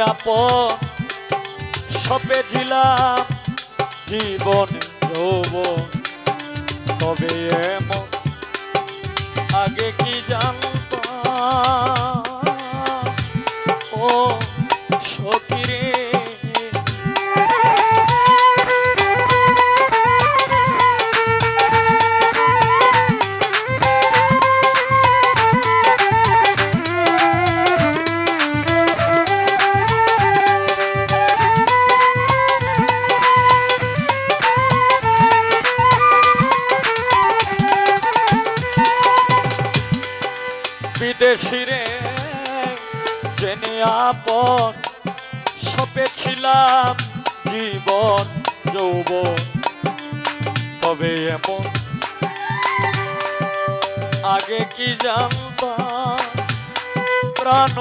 Up সপে দিলাম জীবন যৌবন। তবে এমন আগে কি জানতাম? ও আগে কি জানবা প্রাণ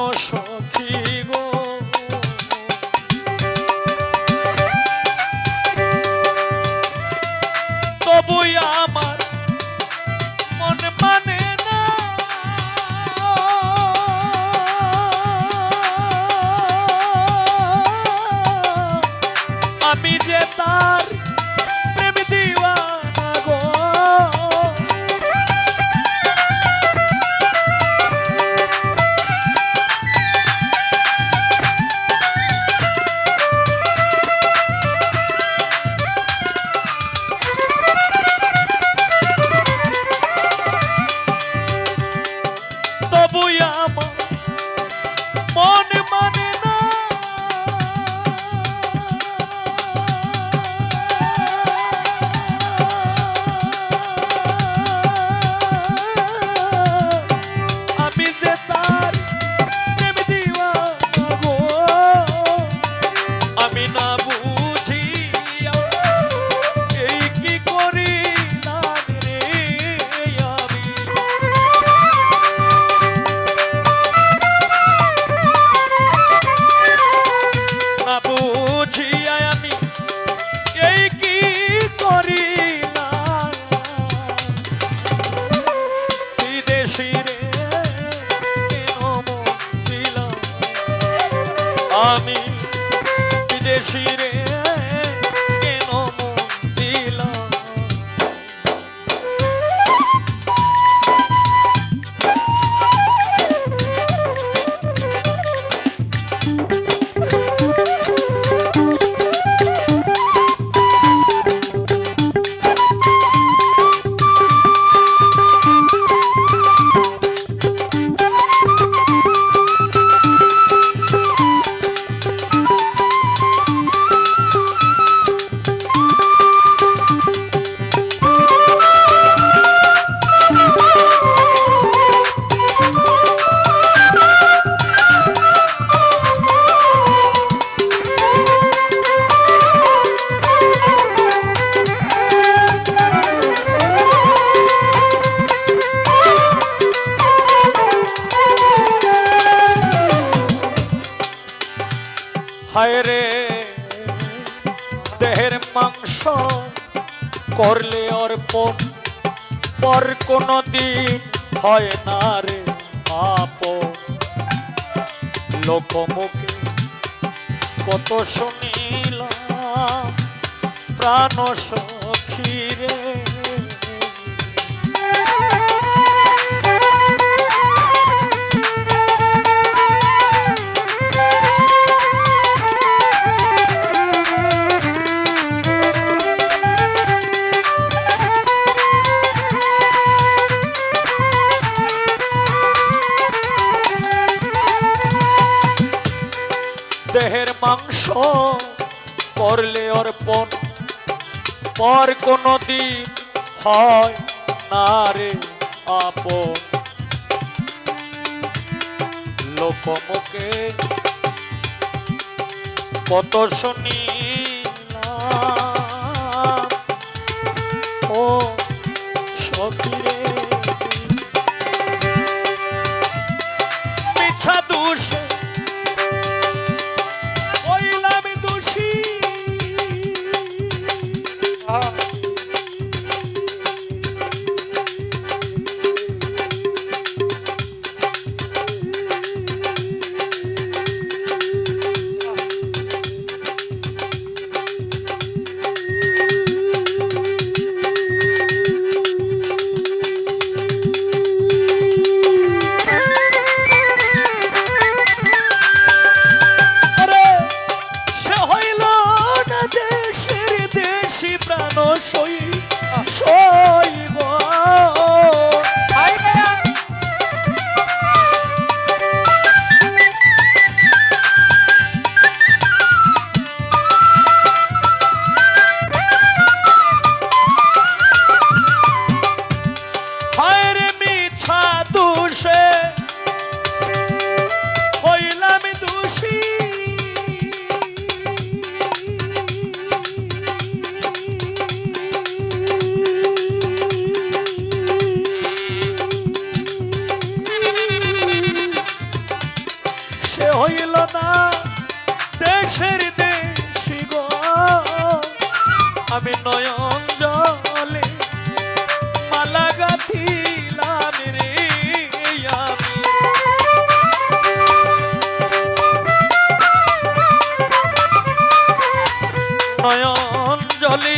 করলে অর্প, পর কোনো দিন হয় না রে আপ লোকমুখে কত শুনিলাম, প্রাণ সখী রে। মাংস করলে অর্পণ পর কোনো দিন হয় না রে আপন। লোকমুখে কত শুনি ও সখিরে। নয়ন জলে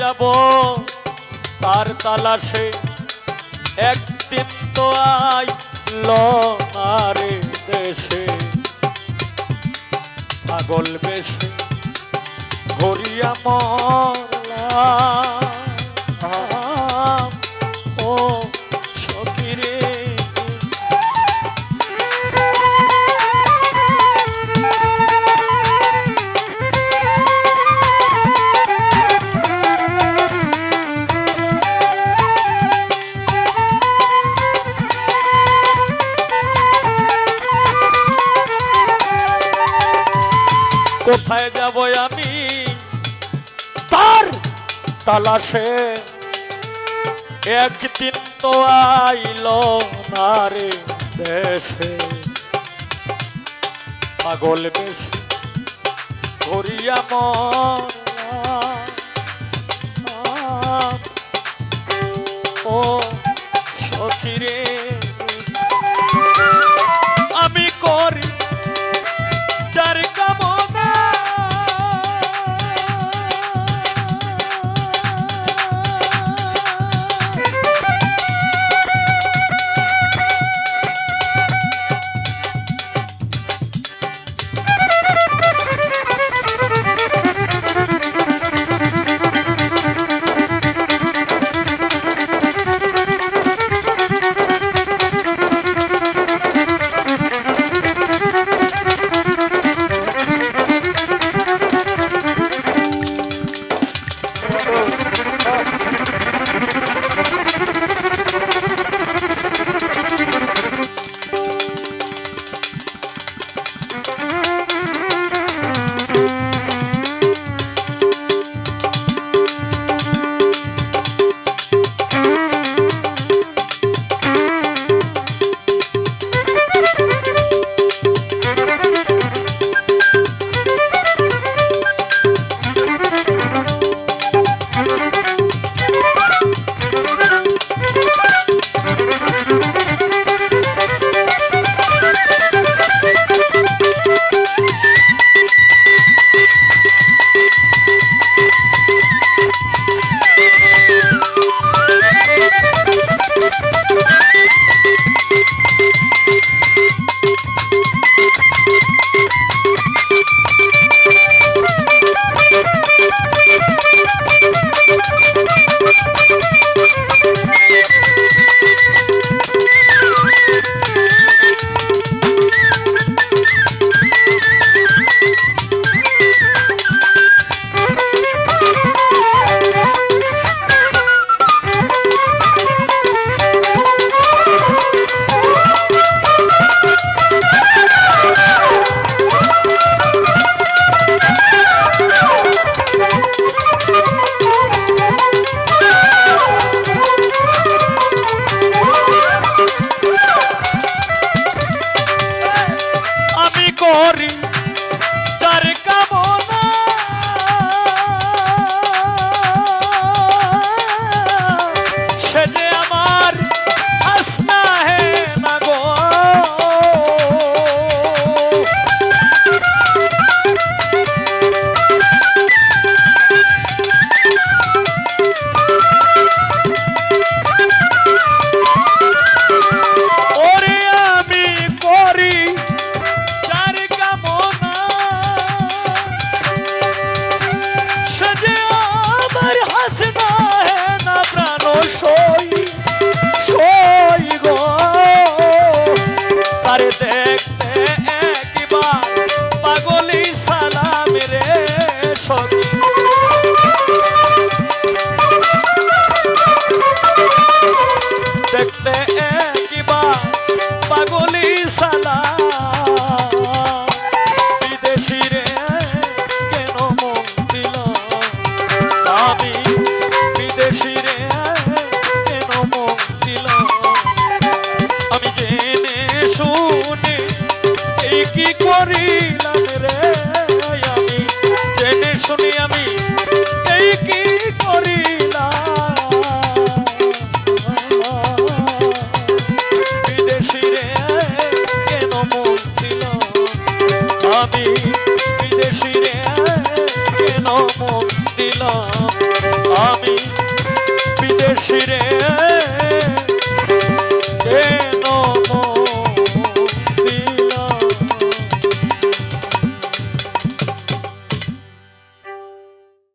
যাব। তার তালাশে একদিন তো আই না রে দেশে। পাগল বেশে ঘরিয়া মরলাম। তালাশে। একদিন তো আইল নারে দেশে। পাগল বেশি করিয়া মন し